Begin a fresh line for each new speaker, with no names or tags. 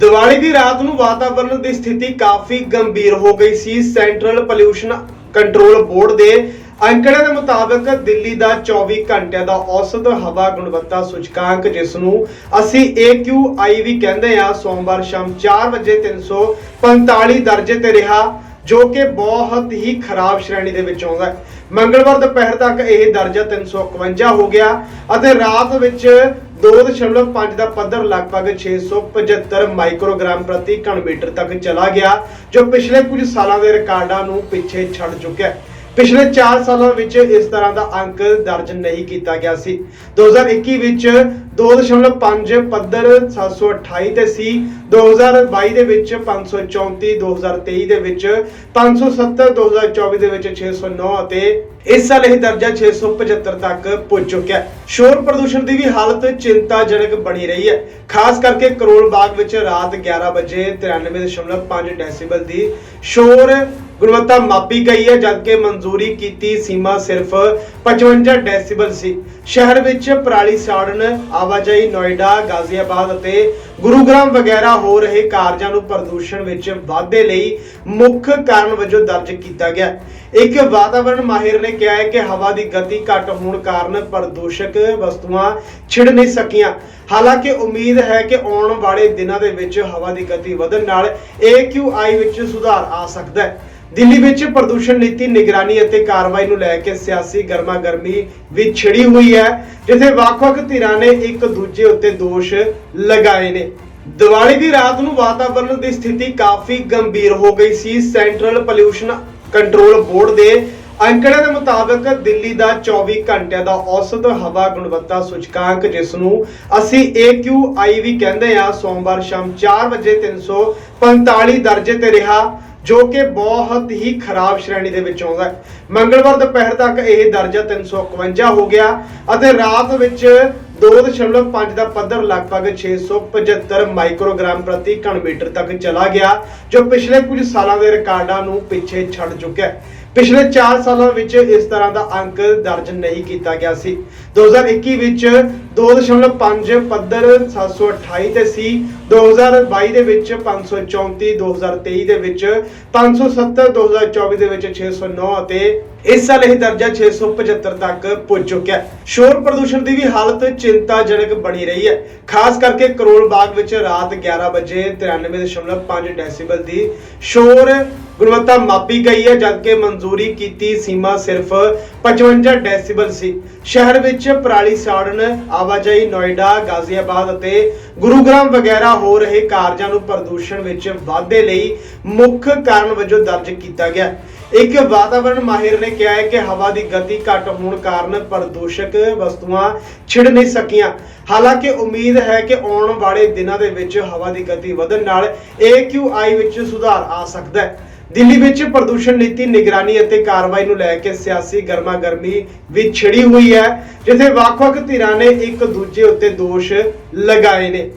ਦੀਵਾਲੀ ਦੀ ਰਾਤ ਨੂੰ ਵਾਤਾਵਰਣ ਦੀ ਸਥਿਤੀ ਕਾਫੀ ਗੰਭੀਰ ਹੋ ਗਈ ਸੀ। ਸੈਂਟਰਲ ਪੋਲਿਊਸ਼ਨ ਕੰਟਰੋਲ ਬੋਰਡ ਦੇ ਅੰਕੜੇ ਦੇ ਮੁਤਾਬਕ ਦਿੱਲੀ ਦਾ 24 ਘੰਟਿਆਂ ਦਾ ਔਸਤ ਹਵਾ ਗੁਣਵੱਤਾ ਸੂਚਕਾਂਕ, ਜਿਸ ਨੂੰ ਅਸੀਂ AQI ਵੀ ਕਹਿੰਦੇ ਆ ਸੋਮਵਾਰ ਸ਼ਾਮ 4 ਵਜੇ 345 ਦਰਜੇ ਤੇ ਰਿਹਾ, ਜੋ ਕਿ ਬਹੁਤ ਹੀ ਖਰਾਬ ਸ਼੍ਰੇਣੀ ਦੇ ਵਿੱਚ ਆਉਂਦਾ ਹੈ। ਮੰਗਲਵਾਰ ਦੁਪਹਿਰ ਤੱਕ ਇਹ ਦਰਜਾ 351 ਹੋ ਗਿਆ ਅਤੇ ਰਾਤ ਵਿੱਚ 2.5 ਦਾ ਪੱਧਰ ਲਗਭਗ 675 ਮਾਈਕਰੋਗ੍ਰਾਮ ਪ੍ਰਤੀ ਘਣ ਮੀਟਰ ਤੱਕ ਚਲਾ ਗਿਆ, ਜੋ ਪਿਛਲੇ ਕੁਝ ਸਾਲਾਂ ਦੇ ਰਿਕਾਰਡਾਂ ਨੂੰ ਪਿੱਛੇ ਛੱਡ ਚੁੱਕਿਆ ਹੈ। ਪਿਛਲੇ 4 ਸਾਲਾਂ ਵਿੱਚ ਇਸ ਤਰ੍ਹਾਂ ਦਾ ਅੰਕ ਦਰਜ ਨਹੀਂ ਕੀਤਾ ਗਿਆ ਸੀ। 2021 ਵਿੱਚ 2.5 ਪੱਧਰ 728 ਤੇ ਸੀ 2022 ਦੇ ਵਿੱਚ 534 2023 ਦੇ ਵਿੱਚ 570 2024 ਦੇ ਵਿੱਚ 609 ਅਤੇ ਇਸ ਸਾਲ ਇਹ ਦਰਜਾ 675 ਤੱਕ ਪਹੁੰਚ ਚੁੱਕਿਆ ਹੈ। ਸ਼ੋਰ ਪ੍ਰਦੂਸ਼ਣ ਦੀ ਵੀ ਹਾਲਤ ਚਿੰਤਾਜਨਕ ਬਣੀ ਰਹੀ ਹੈ। ਖਾਸ ਕਰਕੇ ਕਰੋਲ ਬਾਗ ਵਿੱਚ ਰਾਤ 11 ਵਜੇ 93.5 ਡੈਸੀਬਲ ਦੀ ਸ਼ੋਰ ਗੁਣਵੱਤਾ ਮਾਪੀ ਗਈ ਹੈ, ਜਦਕਿ ਮਨਜ਼ੂਰੀ ਕੀਤੀ ਸੀਮਾ ਸਿਰਫ 55 ਡੈਸੀਬਲ ਸੀ। ਸ਼ਹਿਰ ਵਿੱਚ ਪਰਾਲੀ ਸਾੜਨ, ਆਵਾਜਾਈ ਨੋਇਡਾ, ਗਾਜ਼ੀਆਬਾਦ ਅਤੇ ਗੁਰੂਗ੍ਰਾਮ ਵਗੈਰਾ ਹੋ ਰਹੇ ਕਾਰਜਾਂ ਨੂੰ ਪ੍ਰਦੂਸ਼ਣ ਵਿੱਚ ਵਾਧੇ ਲਈ ਮੁੱਖ ਕਾਰਨ ਵਜੋਂ ਦਰਜ ਕੀਤਾ ਗਿਆ। ਇੱਕ ਵਾਤਾਵਰਣ ਮਾਹਿਰ ਨੇ ਕਿਹਾ ਹੈ ਕਿ ਹਵਾ ਦੀ ਗਤੀ ਘੱਟ ਹੋਣ ਕਾਰਨ ਪ੍ਰਦੂਸ਼ਕ ਵਸਤੂਆਂ ਛਿੜ ਨਹੀਂ ਸਕੀਆਂ। ਹਾਲਾਂਕਿ ਉਮੀਦ ਹੈ ਕਿ ਆਉਣ ਵਾਲੇ ਦਿਨਾਂ ਦੇ ਵਿੱਚ ਹਵਾ ਦੀ ਗਤੀ ਵਧਣ ਨਾਲ AQI ਵਿੱਚ ਸੁਧਾਰ ਆ ਸਕਦਾ ਹੈ। ਦਿੱਲੀ ਵਿੱਚ ਪ੍ਰਦੂਸ਼ਣ ਨੀਤੀ ਨਿਗਰਾਨੀ ਅਤੇ ਕਾਰਵਾਈ ਨੂੰ ਲੈ ਕੇ ਸਿਆਸੀ ਗਰਮਾ ਗਰਮੀ ਵੀ ਛਿੜੀ ਹੋਈ ਹੈ, ਜਿੱਥੇ ਵੱਖ-ਵੱਖ ਧਿਰਾਂ ਨੇ ਇੱਕ ਦੂਜੇ ਉੱਤੇ ਦੋਸ਼ ਲਗਾਏ ਨੇ। ਦੀਵਾਲੀ ਦੀ ਰਾਤ ਨੂੰ ਵਾਤਾਵਰਣ ਦੀ ਸਥਿਤੀ ਕਾਫੀ ਗੰਭੀਰ ਹੋ ਗਈ ਸੀ। ਸੈਂਟਰਲ ਪੋਲਿਊਸ਼ਨ ਕੰਟਰੋਲ ਬੋਰਡ ਦੇ ਅੰਕੜਿਆਂ ਦੇ ਮੁਤਾਬਕ ਦਿੱਲੀ ਦਾ 24 ਘੰਟਿਆਂ ਦਾ ਔਸਤ ਹਵਾ ਗੁਣਵੱਤਾ ਸੂਚਕਾਂਕ, ਜਿਸ ਨੂੰ ਅਸੀਂ AQI ਵੀ ਕਹਿੰਦੇ ਆ ਸੋਮਵਾਰ ਸ਼ਾਮ 4 ਵਜੇ 345 ਦਰਜੇ ਤੇ ਰਿਹਾ। ਜੋ ਕਿ ਬਹੁਤ ਹੀ ਖਰਾਬ ਸ਼੍ਰੇਣੀ ਦੇ ਵਿੱਚ ਆਉਂਦਾ ਹੈ। ਮੰਗਲਵਾਰ ਦੁਪਹਿਰ ਤੱਕ ਇਹ ਦਰਜਾ 351 ਹੋ ਗਿਆ ਅਤੇ ਰਾਤ ਵਿੱਚ 2.5 ਦਾ ਪੱਧਰ ਲਗਭਗ 675 ਮਾਈਕਰੋਗ੍ਰਾਮ ਪ੍ਰਤੀ ਘਣ ਮੀਟਰ ਤੱਕ ਚਲਾ ਗਿਆ, ਜੋ ਪਿਛਲੇ ਕੁਝ ਸਾਲਾਂ ਦੇ ਰਿਕਾਰਡਾਂ ਨੂੰ ਪਿੱਛੇ ਛੱਡ ਚੁੱਕਿਆ ਹੈ। ਪਿਛਲੇ 4 ਸਾਲਾਂ ਵਿੱਚ ਇਸ ਤਰ੍ਹਾਂ ਦਾ ਅੰਕ ਦਰਜ ਨਹੀਂ ਕੀਤਾ ਗਿਆ ਸੀ। 2021 ਵਿੱਚ 2.5 ਪੱਧਰ 728 ਤੇ ਸੀ। 2022 ਦੇ ਵਿੱਚ 534 2023 ਦੇ ਵਿੱਚ 570 2024 ਦੇ ਵਿੱਚ 609 ਅਤੇ ਇਸ ਸਾਲ ਇਹ ਦਰਜਾ 675 ਤੱਕ ਪਹੁੰਚ ਚੁੱਕਿਆ ਸ਼ੋਰ ਪ੍ਰਦੂਸ਼ਣ ਦੀ ਵੀ ਹਾਲਤ ਚਿੰਤਾਜਨਕ ਬਣੀ ਰਹੀ ਹੈ। ਖਾਸ ਕਰਕੇ ਕਰੋਲ ਬਾਗ ਵਿੱਚ ਰਾਤ 11 ਵਜੇ 93.5 ਡੈਸੀਬਲ ਦੀ ਸ਼ੋਰ ਗੁਣਵੱਤਾ ਮਾਪੀ ਗਈ ਹੈ, ਜਦਕਿ ਮਨਜ਼ੂਰੀ ਕੀਤੀ ਸੀਮਾ ਸਿਰਫ 55 ਡੈਸੀਬਲ ਸੀ। ਸ਼ਹਿਰ ਵਿੱਚ ਪਰਾਲੀ ਸਾੜਨ, ਆਵਾਜਾਈ ਨੋਇਡਾ, ਗਾਜ਼ੀਆਬਾਦ ਅਤੇ ਗੁਰੂਗ੍ਰਾਮ ਵਗੈਰਾ ਹੋ ਰਹੇ ਕਾਰਜਾਂ ਨੂੰ ਪ੍ਰਦੂਸ਼ਣ ਵਿੱਚ ਵਾਧੇ ਲਈ ਮੁੱਖ ਕਾਰਨ ਵਜੋਂ ਦਰਜ ਕੀਤਾ ਗਿਆ ਇੱਕ ਵਾਤਾਵਰਣ ਮਾਹਿਰ ਨੇ ਕਿਹਾ ਹੈ ਕਿ ਹਵਾ ਦੀ ਗਤੀ ਘੱਟ ਹੋਣ ਕਾਰਨ ਪ੍ਰਦੂਸ਼ਕ ਵਸਤੂਆਂ ਛਿੜ ਨਹੀਂ ਸਕੀਆਂ। ਹਾਲਾਂਕਿ ਉਮੀਦ ਹੈ ਕਿ ਆਉਣ ਵਾਲੇ ਦਿਨਾਂ ਦੇ ਵਿੱਚ ਹਵਾ ਦੀ ਗਤੀ ਵਧਣ ਨਾਲ AQI ਵਿੱਚ ਸੁਧਾਰ ਆ ਸਕਦਾ ਹੈ। ਦਿੱਲੀ ਵਿੱਚ ਪ੍ਰਦੂਸ਼ਣ ਨੀਤੀ ਨਿਗਰਾਨੀ ਅਤੇ ਕਾਰਵਾਈ ਨੂੰ ਲੈ ਕੇ ਸਿਆਸੀ ਗਰਮਾ ਗਰਮੀ ਵੀ ਛਿੜੀ ਹੋਈ ਹੈ, ਜਿੱਥੇ ਵੱਖ-ਵੱਖ ਧਿਰਾਂ ਨੇ ਇੱਕ ਦੂਜੇ ਉੱਤੇ ਦੋਸ਼ ਲਗਾਏ ਨੇ।